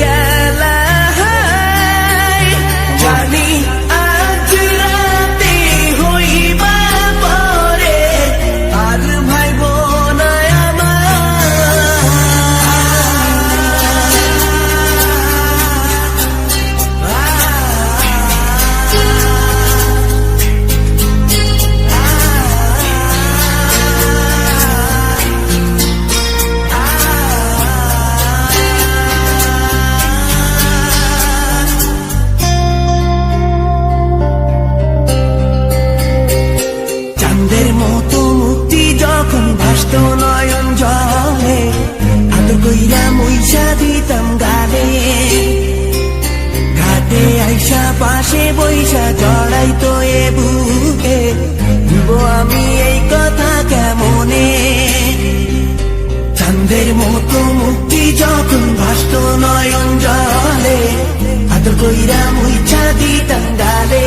yeah. চাঁদের মতো মুক্তি যখন ভাসত নয়ন জলে আদর কইরা মইসা দিতাম গালে। ঘাটে আইসা পাশে বইসা জড়াই তো এ বুকে আমি এই কথা কেমনে? চাঁদের মতো মুক্তি যখন ভাসত নয়ন জলে আদর কইরা মইসা দিতাম গালে।